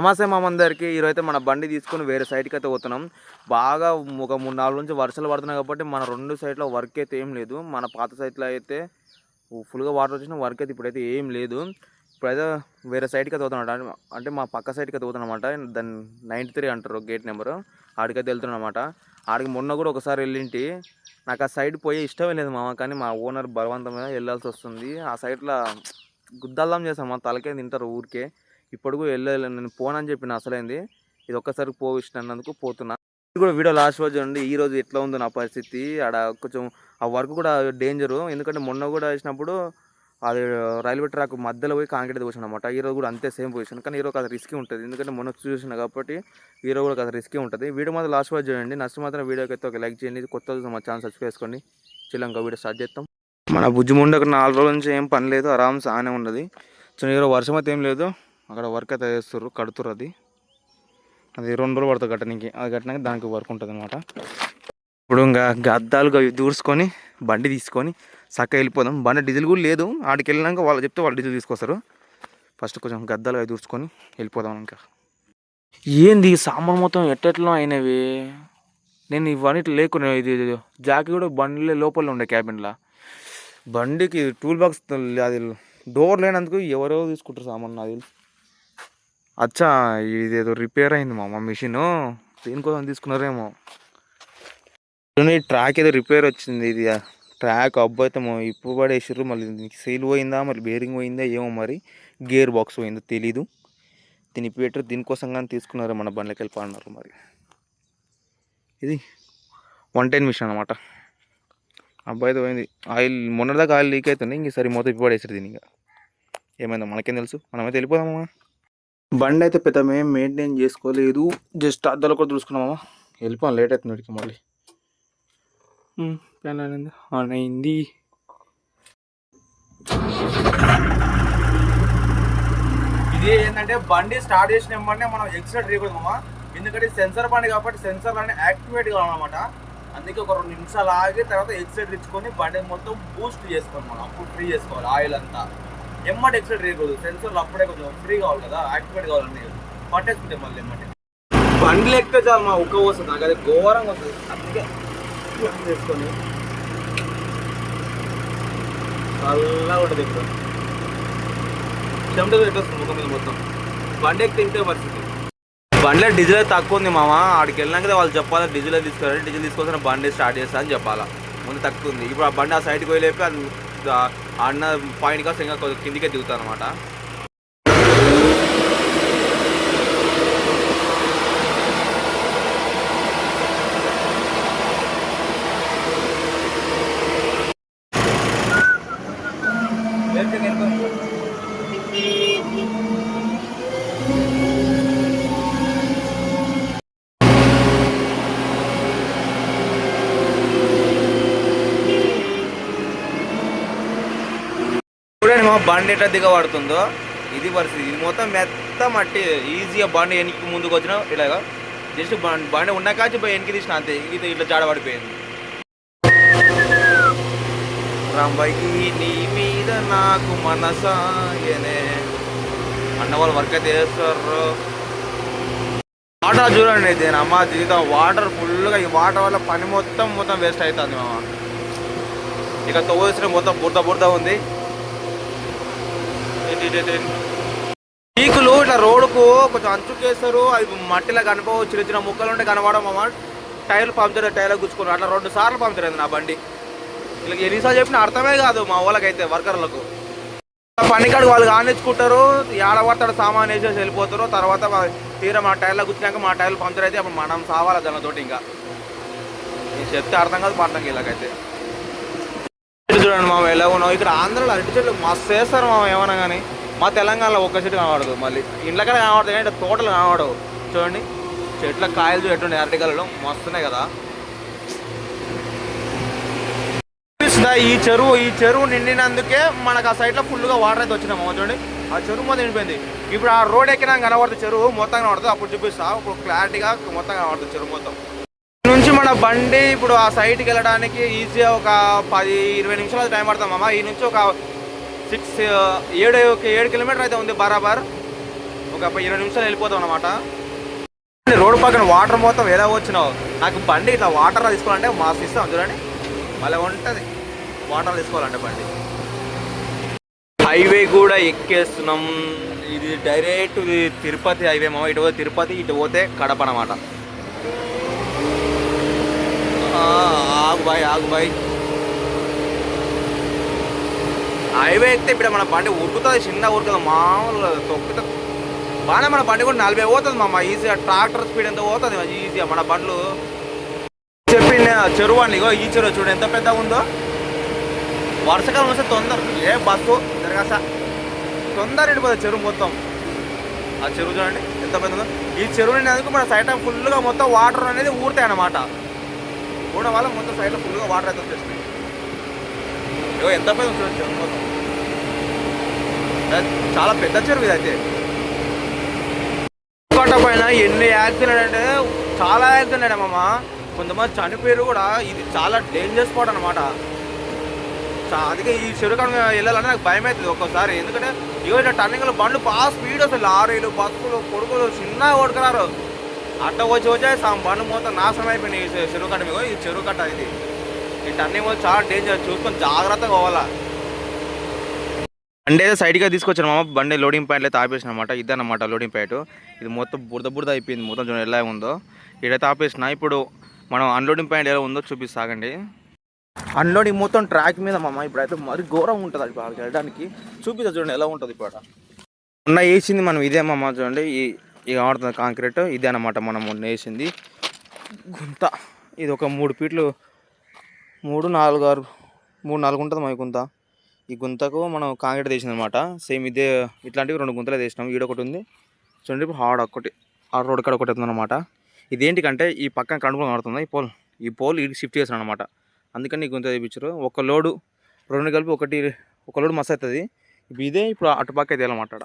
నమస్తే మామందరికి ఈరోజైతే మన బండి తీసుకొని వేరే సైడ్కి అయితే పోతున్నాం. బాగా ఒక మూడు నాలుగు నుంచి వర్షాలు పడుతున్నాయి కాబట్టి మన రెండు సైడ్లో వర్క్ అయితే ఏం లేదు. మన పాత సైట్లో అయితే ఫుల్గా వాటర్ వచ్చిన వర్క్ అయితే ఇప్పుడైతే ఏం లేదు. ఇప్పుడైతే వేరే సైడ్కి అయితే పోతున్నాడు అంటే మా పక్క సైడ్కి అయితే పోతున్నాం దాన్ని నైంటీ త్రీ అంటారు గేట్ నెంబరు. ఆడికైతే వెళ్తున్నామాట అనమాట ఆడికి మొన్న కూడా ఒకసారి వెళ్ళింటి. నాకు ఆ సైడ్ పోయే ఇష్టమే లేదు మామ కానీ మా ఓనర్ బలవంతమైన వెళ్ళాల్సి వస్తుంది. ఆ సైడ్లో గుద్దల్లాం చేస్తాం మా తలకే తింటారు ఊరికే. ఇప్పుడు కూడా వెళ్ళలేదు నేను పోనని చెప్పిన అసలైంది. ఇది ఒక్కసారి పోవిస్తున్నందుకు పోతున్నా. ఇది కూడా వీడియో లాస్ట్ రోజు అండి ఈ రోజు ఎట్లా ఉందో నా పరిస్థితి. ఆడ కొంచెం ఆ వర్క్ కూడా డేంజరు. ఎందుకంటే మొన్న కూడా వేసినప్పుడు అది రైల్వే ట్రాక్ మధ్యలో పోయి కాంక్రీట్ పోసాను అనమాట ఈ రోజు కూడా అంతే సేమ్ పొజిషన్. కానీ ఈ రోజు కాస్త రిస్కీ ఉంటుంది. ఎందుకంటే మొన్న చూసిన కాబట్టి ఈ రోజు కూడా కాస్త రిస్కీ ఉంటుంది. వీడియో మాత్రం లాస్ట్ రోజు చూడండి. నష్టం మాత్రం వీడియోకి అయితే ఒక లైక్ చేయండి. కొత్త మా ఛానల్ సబ్స్క్రైబ్ చేసుకోండి. చిల్లంగా వీడియో స్టార్ట్ చేస్తాం మన బుజ్జి ముండకు నాలుగు రోజుల నుంచి ఏం పని లేదు. ఆరామ్స్ ఆనే ఉన్నది. సో ఈరోజు వర్షం అయితే ఏం లేదు. అక్కడ వర్క్ అయితే చేస్తారు కడుతుర్రు అది. అది రెండు రోజులు పడుతుంది కట్టడానికి అది కట్టినాక దానికి వర్క్ ఉంటుంది అనమాట ఇప్పుడు ఇంకా గద్దాలుగా దూర్చుకొని బండి తీసుకొని చక్కగా వెళ్ళిపోదాం. బండి డీజిల్ కూడా లేదు. ఆడికి వెళ్ళినాక వాళ్ళు చెప్తే వాళ్ళు డీజిల్ తీసుకొస్తారు. ఫస్ట్ కొంచెం గద్దాలు అవి దూర్చుకొని వెళ్ళిపోదాం ఇంకా. ఏంది ఈ సామాన్ మొత్తం ఎట్టెట్లో అయినవి? నేను ఇవన్నీ లేకున్నా ఇది ఇది జాకీ కూడా బండిలో లోపల ఉండే క్యాబిన్లో. బండికి టూల్ బాక్స్ అది డోర్ లేనందుకు ఎవరో తీసుకుంటారు సామాన్ నాది అచ్చా ఇదేదో రిపేర్ అయింది మామ మిషన్. దీనికోసం తీసుకున్నారేమో. ట్రాక్ ఏదో రిపేర్ వచ్చింది ఇది. ట్రాక్ అబ్బాయితే ఇప్పుడు పడేసారు మళ్ళీ సీల్ పోయిందా మరి బేరింగ్ పోయిందా ఏమో మరి. గేర్ బాక్స్ పోయిందో తెలీదు. దీని పెట్టారు దీనికోసం కానీ తీసుకున్నారు మన బండ్లకి వెళ్ళిపోన్నారు మరి. ఇది వన్ టెన్ మిషన్ అనమాట అబ్బాయితో పోయింది. ఆయిల్ మొన్నటిదాకా ఆయిల్ లీక్ అవుతుంది ఇంక సరే మొత్తం ఇప్పుడు పడేసారు దీని ఇంకా. ఏమైందో మనకేం తెలుసు? మనమైతే వెళ్ళిపోదామా? బండి అయితే పెద్ద మేము మెయింటైన్ చేసుకోలేదు. జస్ట్ అద్దాలు కూడా చూసుకున్నామా వెళ్ళిపోయాం లేట్ అవుతుంది వీడికి మళ్ళీ. ప్లాన్ అయింది ఆన్ అయింది. ఇది ఏంటంటే బండి స్టార్ట్ చేసిన వెంటనే మనం ఎక్సైట్ చేయకూడదు ఎందుకంటే సెన్సర్ బండి కాబట్టి సెన్సర్ అనే యాక్టివేట్ కావాలన్నమాట. అందుకే ఒక రెండు నిమిషాలు ఆగి తర్వాత ఎక్సైట్ ఇచ్చుకొని బండి మొత్తం బూస్ట్ చేసుకోవాలి మనం అప్పుడు ఫ్రీ చేసుకోవాలి ఆయిల్ అంతా. ఎమ్మటి ఎక్సైట్ చేయకూడదు సెన్సర్లు అప్పుడే కొంచెం ఫ్రీ కావాలి కదా. యాక్టివేట్ కావాలని పట్టేసుకుంటే మళ్ళీ ఎమ్మటి బండ్లు ఎక్కితే చాలు మా ఉక్క వస్తుంది నాకు అది ఘోరంగా వస్తుంది. అందుకే చేసుకొని చల్లగా ఉంటుంది ఇప్పుడు చెమట పెట్టేస్తుంది ముఖం మీద మొత్తం. బండి ఎక్కితే ఇంతే పరిస్థితి. బండిలో డీజిల్ తక్కువ ఉంది మామ. ఆడికి వెళ్ళినాక వాళ్ళు చెప్పాలి డీజిల్ తీసుకురండి డీజిల్ తీసుకొస్తే బండి స్టార్ట్ చేస్తా అని చెప్పాలా. ముందు తక్కువ ఉంది. ఇప్పుడు ఆ బండి ఆ సైడ్కి పోయి లేపి అది అన్న పాయింట్ కాస్త ఇంకా కొంచెం కిందికే దిగుతాను అనమాట చూడండి మా బండి ఎట్లా దిగబడుతుందో ఇది పరిస్థితి. ఇది మొత్తం మెత్త మట్టి ఈజీగా బండి వెనక్కి ముందుకు వచ్చిన ఇలాగా. జస్ట్ బండి బండి ఉన్న కాచి పోయి వెనక్కి తీసిన అంతే. ఇది ఇట్లా జాడబడిపోయింది రాంబాయికి నీ మీద నాకు మనసాయనే అన్న వాళ్ళు వర్క్ అయితే చేస్తారు. వాటర్ చూడండి దీని అమ్మ జీవితం వాటర్ ఫుల్గా ఈ వాటర్ వల్ల పని మొత్తం మొత్తం వేస్ట్ అవుతుంది మామ. ఇక తోసిన మొత్తం బురద బురద ఉంది. పీకులు ఇట్లా రోడ్డుకు కొంచెం అంచుకేస్తారు అవి మట్టిలో కనుకో చిన్న చిన్న ముక్కలు ఉంటే కనబడడం అమ్మ టైర్లు పంచర్ టైర్లు గుచ్చుకున్నారు. అట్లా రెండు సార్లు పంచర్ అయింది నా బండి. ఇలా ఎన్నిసార్లు చెప్పినా అర్థమే కాదు మా వాళ్ళకైతే వర్కర్లకు. పనికాడు వాళ్ళు కానిచ్చుకుంటారు ఏడబడతాడు సామాన్ వేసేసి వెళ్ళిపోతారు. తర్వాత తీరా మా టైర్లో గుచ్చినాక మా టైర్లు పంచర్ అయితే అప్పుడు మనం సావాలి దానితోటి ఇంకా. నేను చెప్తే అర్థం కాదు పడతాం ఇలాగైతే చూడండి మామ ఎలా ఉన్నావు? ఇక్కడ ఆంధ్రలో అరటి చెట్లు మస్తు వేస్తారు మామ ఏమన్నా కానీ మా తెలంగాణలో ఒక్క చెట్టు కనబడదు మళ్ళీ. ఇండ్లకడ కనబడదు కానీ తోటలు కనబడవు. చూడండి చెట్ల కాయలు చూడండి అరటికాయలు మస్తున్నాయి కదా. ఈ చెరువు ఈ చెరువు నిండినందుకే మనకు ఆ సైడ్లో ఫుల్గా వాటర్ అయితే వచ్చినాము చూడండి. ఆ చెరువు మొత్తం నిండిపోయింది. ఇప్పుడు ఆ రోడ్ ఎక్కినా కనబడుతుంది చెరువు మొత్తం కనబడుతుంది. అప్పుడు చూపిస్తా ఇప్పుడు క్లారిటీగా మొత్తం కనబడుతుంది చెరువు మొత్తం. మన బండి ఇప్పుడు ఆ సైట్కి వెళ్ళడానికి ఈజీగా ఒక పది ఇరవై నిమిషాలు టైం పడుతుంది మామ. ఈ నుంచి ఒక సిక్స్ ఏడు ఒక ఏడు కిలోమీటర్ అయితే ఉంది బరాబర్. ఒక ఇరవై నిమిషాలు వెళ్ళిపోతాం అనమాట రోడ్డు పక్కన వాటర్ మొత్తం ఎలా వచ్చినావు. నాకు బండి ఇట్లా వాటర్ తీసుకోవాలంటే మాస్ ఇస్తాం చూడండి. మళ్ళీ ఉంటుంది. వాటర్ తీసుకోవాలంటే బండి. హైవే కూడా ఎక్కేస్తున్నాం. ఇది డైరెక్ట్ ఇది తిరుపతి హైవే మామ. ఇటు పోతే తిరుపతి ఇటు పోతే కడప అనమాట ఆగు బాయ్ ఆగు బాయ్. హైవే ఎక్కితే ఇప్పుడు మన బండి ఉరుకుతుంది చిన్న ఉరుకుతుంది మామూలు తొక్కుతుంది. బాగానే మన బండి కూడా నలభై పోతుంది మామ ఈజీగా ట్రాక్టర్ స్పీడ్ ఎంత పోతుంది ఈజీగా మన బండ్లు. చెప్పింది చెరువు అండి ఇగో ఈ చెరువు చూడు ఎంత పెద్దగా ఉందో. వర్షకాలం వస్తే తొందర ఏ బస్సు తిరగస. తొందర వెళ్ళిపోతుంది చెరువు మొత్తం. ఆ చెరువు చూడండి ఎంత పెద్ద ఉందో. ఈ చెరువు నిండినందుకు మన సైట్ ఫుల్గా మొత్తం వాటర్ అనేది ఊరుతాయి అన్నమాట. ఊడడం వల్ల మొత్తం సైడ్లో ఫుల్గా వాటర్ అయితే వచ్చేస్తున్నాయి ఇగో ఎంత పెద్ద చూడండి చెరువు మొత్తం చాలా పెద్ద చెరువు ఇది అయితే. కోట పైన ఎన్ని యాక్సిడెంట్ అంటే చాలా యాక్సిడెంట్ మామ కొంతమంది చనిపోయారు కూడా ఇది చాలా డేంజర్ స్పాట్ అనమాట అందుకే ఈ చెరుకు వెళ్ళాలని వెళ్ళాలంటే నాకు భయం అవుతుంది ఒక్కోసారి. ఎందుకంటే ఇగో టర్నింగ్లో బండ్లు బాగా స్పీడ్ వస్తుంది. లారీలు బస్సులు కొడుకులు చిన్నగా కొడుకున్నారు. అట్ట వచ్చి వచ్చే బండి మొత్తం నాశనం అయిపోయినాయి ఈ చెరువు కట్ట మీకు ఈ చెరువు కట్ట ఇది. ఈ టర్నింగ్ మొత్తం చాలా డేంజర్ చూసుకొని జాగ్రత్తగా పోవాలా. బండి అయితే సైడ్గా తీసుకొచ్చాను మామ బండి లోడింగ్ పాయింట్ అయితే ఆపేసిన అనమాట ఇదన్నమాట లోడింగ్ పాయింట్ ఇది మొత్తం బురద బురద అయిపోయింది. మొత్తం చూడండి ఎలా ఉందో. ఇదైతే ఆపేసిన. ఇప్పుడు మనం అన్లోడింగ్ పాయింట్ ఎలా ఉందో చూపిస్తాగండి అన్లోడింగ్ మొత్తం ట్రాక్ మీద మామ ఇప్పుడైతే మరి ఘోరం ఉంటుంది అది బాగా వెళ్ళడానికి చూపిస్తా చూడండి ఎలా ఉంటుంది ఇప్పుడు మొన్న వేసింది మనం ఇదే మామ చూడండి. ఈ ఇక ఆడుతుంది కాంక్రీట్ ఇదే అన్నమాట మనం మొన్న వేసింది గుంత. ఇది ఒక మూడు ఫీట్లు. మూడు నాలుగు ఆరు మూడు నాలుగు ఉంటుంది మా ఈ గుంత. ఈ గుంతకు మనం కాంక్రీట్ తీసింది అనమాట సేమ్ ఇదే ఇట్లాంటివి రెండు గుంతలు తీసినాం. ఈడ ఒకటి ఉంది. చూడండి ఇప్పుడు హాడ్ ఒకటి ఆ రోడ్ కాడ ఒకటి అనమాట ఇదేంటికంటే ఈ పక్కన కడుపులో ఆడుతుంది ఈ పోల్ ఈ పోల్ ఇది షిఫ్ట్ చేసాను అనమాట అందుకని ఈ గుంత తీపించారు ఒక లోడు రెండు కలిపి ఒకటి ఒక లోడు మస్తు అవుతుంది. ఇప్పుడు ఇదే ఇప్పుడు అటుపక్క అయితే అనమాట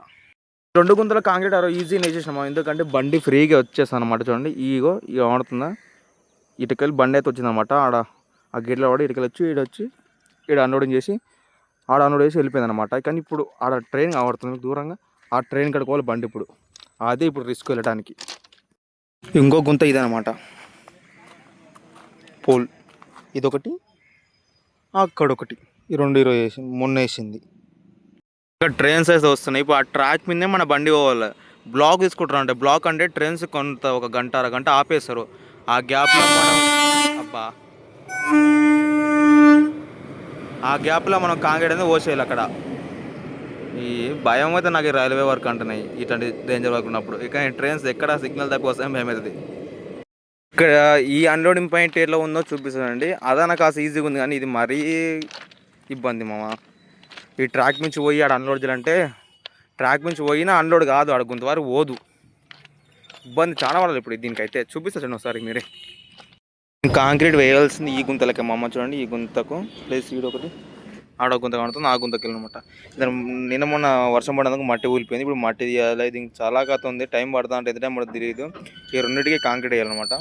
రెండు గుంతల కాంక్రీట్ ఆరో ఈజీ నేసేసినాము ఎందుకంటే బండి ఫ్రీగా వచ్చేస్తాను అనమాట చూడండి. ఈగో ఇక ఆడుతుందా? ఇటుకెళ్ళి బండి అయితే వచ్చిందనమాట ఆడ ఆ గేట్లో ఆడ ఇటుకలు వచ్చి ఈడ వచ్చి ఈడ అన్లోడింగ్ చేసి ఆడ అన్లోడ్ చేసి వెళ్ళిపోయింది అనమాట కానీ ఇప్పుడు ఆడ ట్రైన్ ఆడుతుంది దూరంగా. ఆ ట్రైన్ కడుకోవాలి బండి ఇప్పుడు. అదే ఇప్పుడు రిస్క్ వెళ్ళడానికి. ఇంకో గుంత ఇదనమాట పోల్. ఇదొకటి అక్కడొకటి. ఈ రెండు ఇరవై వేసింది మొన్న వేసింది. ఇక్కడ ట్రైన్స్ అయితే వస్తున్నాయి. ఇప్పుడు ఆ ట్రాక్ మీదే మన బండి పోవాలి. బ్లాక్ తీసుకుంటారు అంటే బ్లాక్ అంటే ట్రైన్స్ కొంత ఒక గంట అరగంట ఆపేస్తారు. ఆ గ్యాప్లో మనం అబ్బా. ఆ గ్యాప్లో మనం కాంగ్రెడ్ అనేది పోసేయాలి అక్కడ. ఈ భయం అయితే నాకు రైల్వే వర్క్ అంటున్నాయి. ఇటువంటి డేంజర్ వర్క్ ఉన్నప్పుడు. ఇక ట్రైన్స్ ఎక్కడ సిగ్నల్ తప్పి వస్తే భయం అవుతుంది. ఇక్కడ ఈ అన్లోడింగ్ పాయింట్ ఎట్లా ఉందో చూపిస్తానండి. అదన కాస్త ఈజీగా ఉంది కానీ ఇది మరీ ఇబ్బంది మామ. ఈ ట్రాక్ నుంచి పోయి ఆడ అన్లోడ్ చేయాలంటే ట్రాక్ నుంచి పోయినా అన్లోడ్ కాదు ఆడ కొంతవరకు పోదు. ఇబ్బంది చాలా వాళ్ళు ఇప్పుడు దీనికైతే. చూపిస్తా చూడండి ఒకసారి మీరే. కాంక్రీట్ వేయాల్సింది ఈ గుంతలకే మా అమ్మ చూడండి ఈ గుంతకు ప్లేస్ ఈడ ఒకటి. ఆడ గుంత కడుతుంది ఆ గుంతకి వెళ్ళినమాట. దాని నిన్న మొన్న వర్షం పడినందుకు మట్టి ఊలిపోయింది. ఇప్పుడు మట్టి తీయాలి ఇది చాలా కథ ఉంది. టైం పడుతుంది అంటే ఎంత టైం పడుతుంది తెలియదు. ఈ రెండింటికి కాంక్రీట్ వేయాలన్నమాట.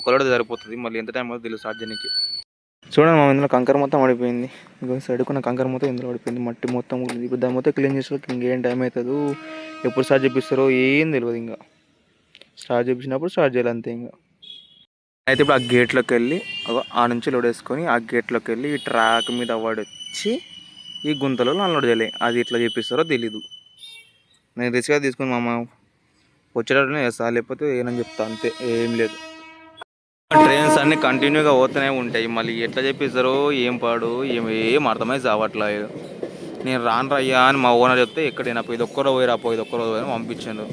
ఒకరోజు సరిపోతుంది. మళ్ళీ ఎంత టైం పడుతుంది తెలియదు సాధ్యానికి. చూడండి మా ఇందులో కంకర మొత్తం పడిపోయింది ఇంకో సైడ్కున్న కంకర మొత్తం ఇందులో పడిపోయింది మట్టి మొత్తం ఇప్పుడు దాని మొత్తం క్లీన్ చేసేకి ఇంకేం టైం అవుతుందో ఎప్పుడు స్టార్ట్ చేపిస్తారో ఏం తెలియదు ఇంకా. స్టార్ట్ చేపించినప్పుడు స్టార్ట్ చేయాలి అంతే ఇంకా. అయితే ఇప్పుడు ఆ గేట్లోకి వెళ్ళి ఆ నుంచి లోడ్ వేసుకొని ఆ గేట్లోకి వెళ్ళి ఈ ట్రాక్ మీద వచ్చి ఈ గుంతలో అన్లోడ్ చేయాలి. అది ఎట్లా చేపిస్తారో తెలీదు. నేను రిస్క్గా తీసుకుని మా వచ్చేటట్టునే చేస్తా లేకపోతే ఏనని చెప్తా అంతే. ఏం లేదు. ట్రైన్స్ అన్ని కంటిన్యూగా పోతూనే ఉంటాయి. మళ్ళీ ఎట్లా చెప్పిస్తారో ఏం పాడు ఏం ఏం అర్థమై చావట్లేదు నేను రాను రయ్యా అని మా ఓనర్ చెప్తే ఎక్కడైనా పోయి ఇది ఒక్కరో పోయి రాపో ఇది ఒక్కరో పోయి పంపించాను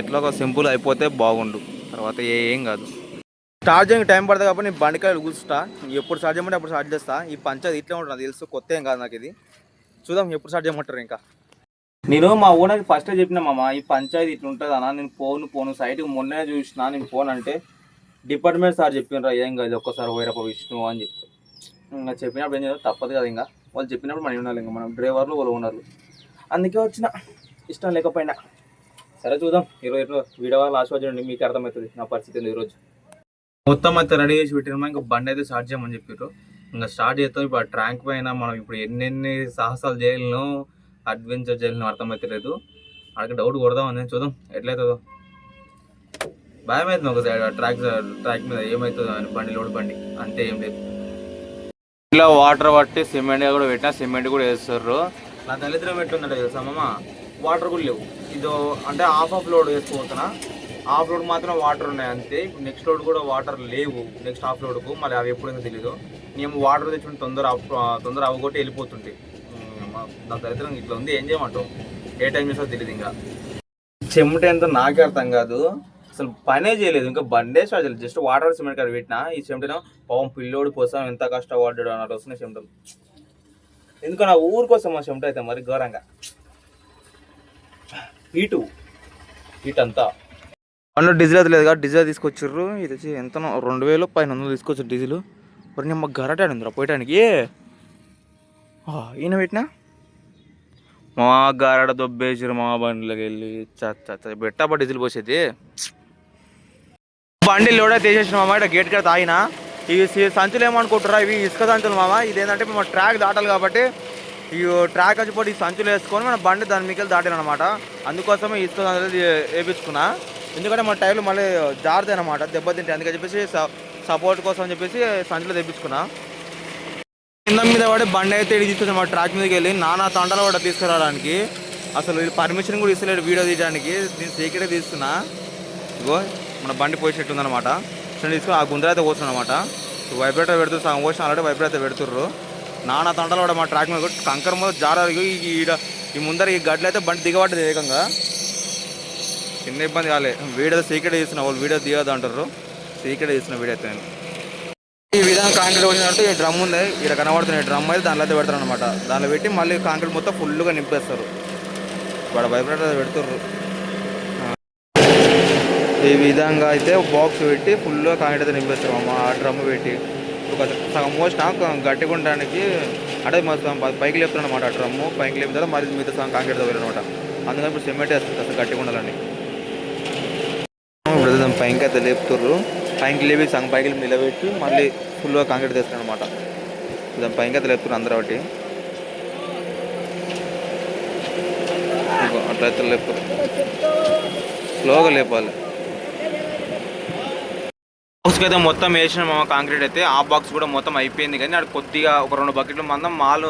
ఎట్లా ఒక సింపుల్ అయిపోతే బాగుండు. తర్వాత ఏం కాదు. స్టార్ట్ చేయడానికి టైం పడుతుంది కాబట్టి నేను బండికాయలు కూర్చుంటా ఎప్పుడు స్టార్ట్ చేయమంటే అప్పుడు స్టార్ట్ చేస్తా. ఈ పంచాయతీ ఇట్లా ఉంటుంది నాకు తెలుసు. కొత్త ఏం కాదు నాకు ఇది. చూద్దాం ఎప్పుడు స్టార్ట్ చేయమంటారు ఇంకా. నేను మా ఓనర్కి ఫస్టే చెప్పిన మామ ఈ పంచాయతీ ఇట్లా ఉంటుంది అన్న నేను పోను పోను సైట్కి మొన్నే చూసిన నేను పోను అంటే డిపార్ట్మెంట్ సార్ చెప్పినారా ఏం కాదు ఒక్కసారి పోయిరపో విష్ణు అని చెప్పి. ఇంకా చెప్పినప్పుడు ఏం చేయాలి తప్పదు కదా ఇంకా. వాళ్ళు చెప్పినప్పుడు మనం ఉండాలి ఇంకా మనం డ్రైవర్లు వాళ్ళు ఉన్నారు. అందుకే వచ్చిన ఇష్టం లేకపోయినా. సరే చూద్దాం ఈరోజు ఈరోజు వీడియో లాస్ట్ రోజు చూడండి మీకు అర్థమవుతుంది నా పరిస్థితి ఈరోజు. మొత్తం అయితే రెడీ చేసి పెట్టినామా ఇంకా బండి అయితే స్టార్ట్ చేయమని చెప్పారు ఇంకా స్టార్ట్ చేస్తాం ఇప్పుడు ఆ ట్రాంక్ పైన మనం ఇప్పుడు ఎన్నెన్ని సాహసాలు చేయలేను అడ్వెంచర్ చేయలేను అర్థమవుతలేదు లేదు అక్కడ డౌట్ అని చూద్దాం ఎట్లయితుందో. భయం అవుతుంది ఒక సైడ్ ట్రాక్ ట్రాక్ మీద ఏమవుతుందో అని బండి లోడ్ బండి అంతే ఏం లేదు. ఇలా వాటర్ పట్టి సిమెంట్ కూడా పెట్టినా సిమెంట్ కూడా వేస్తారు నా దళిద్రం పెట్టుందంట తెలుసా వాటర్ కూడా లేవు. ఇదో అంటే హాఫ్ ఆఫ్ లోడ్ వేసుకోతున్నా హాఫ్ లోడ్ మాత్రం వాటర్ ఉన్నాయి అంతే. ఇప్పుడు నెక్స్ట్ లోడ్ కూడా వాటర్ లేవు. నెక్స్ట్ హాఫ్ లోడ్కు మళ్ళీ అవి ఎప్పుడైనా తెలియదు మేము వాటర్ తెచ్చుకుంటే తొందర తొందర ఉమ్, మా- నా దరిద్రం ఇట్లా ఉంది. ఏం చేయమంటావు? ఏ టైం చేస్తో తెలియదు ఇంకా. చెమట ఎంత నాకే అర్థం కాదు. అసలు పనే చేయలేదు. ఇంకా బండే స్టార్ట్ చేయలేదు. జస్ట్ వాటర్ సిమెంట్ కాడ పెట్టినా. ఈ చెమటను పాపం పిల్లోడు కోసం ఎంత కష్టపడ్డాడు అన్నట్టు వస్తున్నాయి చెమటలు ఎందుకు నా ఊరి కోసం ఆ చెమట అయితే మరి ఘోరంగా. హీటు హీట్ అంతా అందులో డీజిల్ అయితే లేదు కదా డీజిల్ తీసుకొచ్చిర్రు. ఇది వచ్చి ఎంత రెండు వేలు పైన వందలు తీసుకొచ్చారు డీజిల్. మరి నేను మాకు గరటాడు ఉందిరా పోయటానికి. ఈయన పెట్టినా? మా గారడ దొబ్బేసారు మా బండిలోకి వెళ్ళి చచ్చ బెట్టా డీజిల్ పోసేది. బండి లోడ్ తీసేసిన మామ ఇక్కడ గేట్ కడ తాగిన. ఇవి సంచులు ఏమనుకుంటారా ఇవి ఇసుక సంచులు మామ. ఇది ఏంటంటే ట్రాక్ దాటాలి కాబట్టి ఈ ట్రాక్ వచ్చిపోయి ఈ సంచులు వేసుకొని మన బండి దాని మీకెళ్ళి దాటాను అనమాట అందుకోసమే ఇసుక సంచులు వేపించుకున్నా. ఎందుకంటే మన టైర్లు మళ్ళీ జారుతాయి అనమాట దెబ్బతింటాయి అందుకని చెప్పేసి సపోర్ట్ కోసం అని చెప్పేసి సంచులు తెప్పించుకున్నా. కింద మీద పడి బండి అయితే ఇటు తీసుకొచ్చాను మా ట్రాక్ మీదకి వెళ్ళి నానా తండలు కూడా తీసుకురావడానికి. అసలు పర్మిషన్ కూడా ఇస్తలేడు వీడియో తీయడానికి. నేను సీక్రెట్ తీస్తున్నా. ఇగో. మన బండి పోసేట్టు ఉందన్నమాట. సో తీసుకుని ఆ గుండ్ర అయితే పోతున్నాను అనమాట వైబ్రేటర్ పెడుతున్నారు సగం పోసిన ఆల్రెడీ వైబ్రేటర్ పెడుతుర్రు. నానా తండలు కూడా మా ట్రాక్ మీద కంకర మీద జారారు ఈడ ఈ ముందర ఈ గడ్డలు అయితే బండి దిగబడ్డది ఏకంగా. చిన్న ఇబ్బంది కాలే. వీడియో సీక్రెట్ చేసిన వాళ్ళు వీడియో దిగదు అంటారు సీక్రెట్ చేసిన వీడియో అయితే నేను. ఈ విధంగా కాంక్రీట్ వచ్చినట్టు ఈ డ్రమ్ ఉంది. ఇక్కడ కనబడుతున్నాయి డ్రమ్ అయితే దానిలో అయితే పెడతారు అనమాట దానిలో పెట్టి మళ్ళీ కాంక్రీట్ మొత్తం ఫుల్గా నింపేస్తారు. ఇక్కడ వైబ్రేటర్ పెడుతుర్రు. ఈ విధంగా అయితే బాక్స్ పెట్టి ఫుల్గా కాంక్రీట్ అయితే అమ్మ. ఆ డ్రమ్ పెట్టి. ఒక సగం మోసిన గట్టిగా ఉండడానికి అంటే మొత్తం పైకి లేపుతారు అనమాట ఆ డ్రమ్ము పైకి లేపిన తర్వాత మరి మిగతా సగం కాంక్రీట్ అనమాట అందుకని ఇప్పుడు సిమెంట్ వేస్తుంది అసలు గట్టిగా ఉండాలని. ఇప్పుడు దాని పైకి అయితే లేపుతుర్రు. పైకి లేపి సగం పైకి లేపి నిలబెట్టి మళ్ళీ ఫుల్గా కాంక్రీట్ తెస్తాను అనమాట దాని పైకి అయితే లేపుతున్నారు అందరూ ఒకటి. అట్లయితే లేపు స్లోగా లేపాలి. బాక్స్కి అయితే మొత్తం వేసినాము కాంక్రీట్ అయితే. ఆ బాక్స్ కూడా మొత్తం అయిపోయింది కానీ అక్కడ కొద్దిగా ఒక రెండు బకెట్లు మందం మాలు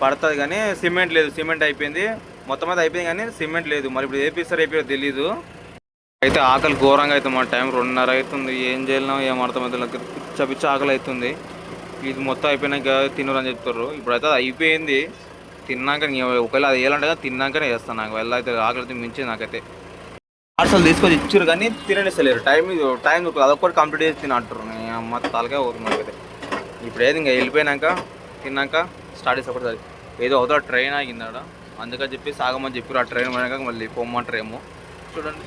పడుతుంది కానీ సిమెంట్ లేదు సిమెంట్ అయిపోయింది. మొత్తం అయితే అయిపోయింది కానీ సిమెంట్ లేదు. మరి ఇప్పుడు ఏపీస్తారు అయిపోయో తెలీదు. అయితే ఆకలి ఘోరంగా అయితే మన టైం రెండున్నర అవుతుంది. ఏం చేయలేం ఏం అర్థమవుతుంది పిచ్చ పిచ్చ ఆకలి అవుతుంది. ఇది మొత్తం అయిపోయినాక తినరు అని చెప్తారు ఇప్పుడైతే అది అయిపోయింది. తిన్నాక ఒకవేళ అది వేయాలంటే తిన్నాకనే వేస్తాను నాకు వెళ్ళ అయితే ఆకలి అయితే మించి నాకైతే. అసలు తీసుకొని ఇచ్చారు కానీ తిననిస్తలేరు. టైం టైం దొరకదు. అదొకటి కంప్లీట్ చేసి తినంటారు అమ్మ తలకే పోతుంది నాకైతే ఇప్పుడు ఏది ఇంకా వెళ్ళిపోయినాక తిన్నాక స్టార్ట్ చేసి ఒకటి ఏదో అవుతా ట్రైన్ ఆగిందాడ అందుకని చెప్పి సాగమని చెప్పారు ఆ ట్రైన్ పోయినాక మళ్ళీ పొమ్మంటారేమో. చూడండి.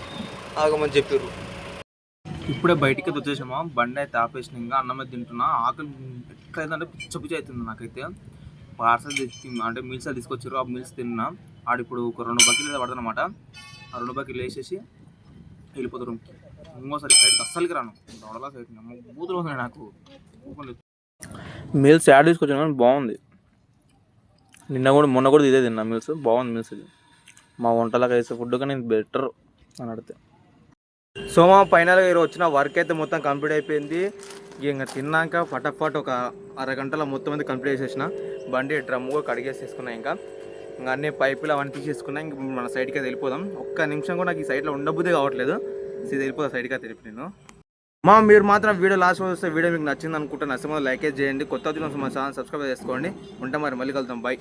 ఆగమని చెప్పారు ఇప్పుడే బయటికి వచ్చేసామా? బండి అయితే ఆపేసిన ఇంకా అన్నం తింటున్నా. ఆకలి ఎట్లయితే పిచ్చ పిచ్చ అవుతుంది నాకైతే. పార్సల్ తెచ్చి అంటే మీల్స్ తీసుకొచ్చారు ఆ మీల్స్ తిన్నా. ఆడిప్పుడు ఒక రెండు బకెట్లు అయితే పడతానమాట ఆ రెండు బకెట్లు వేసేసి వెళ్ళిపోతారు. ఇంకోసారి సైడ్కి అస్సలకి రాను. దొడలా సైడ్ బూతులు వస్తున్నాయి నాకు. మీల్స్ యాడ్ తీసుకొచ్చాను కానీ బాగుంది. నిన్న కూడా మొన్న కూడా ఇదే తిన్నా మీల్స్ బాగుంది మీల్స్ ఇది. మా వంటలకు వేసే ఫుడ్ కానీ బెటర్ అని అడిగితే. సో మా ఫైనల్గా ఈరోజు వచ్చిన వర్క్ అయితే మొత్తం కంప్లీట్ అయిపోయింది. ఇంకా తిన్నాక ఫటాఫట్ ఒక అరగంటలో మొత్తం అయితే కంప్లీట్ చేసేసిన. బండి డ్రమ్ కూడా కడిగేసేసుకున్నా ఇంకా. ఇంకా అన్ని పైపులు అవన్నీ తీసేసుకున్నా ఇంక మన సైడ్కి అయితే వెళ్ళిపోదాం. ఒక్క నిమిషం కూడా నాకు ఈ సైడ్లో ఉండబుద్ది కావట్లేదు. ఇది వెళ్ళిపోతా సైడ్కి తెలిపి నేను. మా మీరు మాత్రం వీడియో లాస్ట్ వస్తే వీడియో మీకు నచ్చింది అనుకుంటే నచ్చమో లైక్ చేయండి. కొత్త వచ్చిన మా ఛానల్ సబ్స్క్రైబ్ చేసుకోండి. ఉంటాం మరి మళ్ళీ కలుద్దాం. బాయ్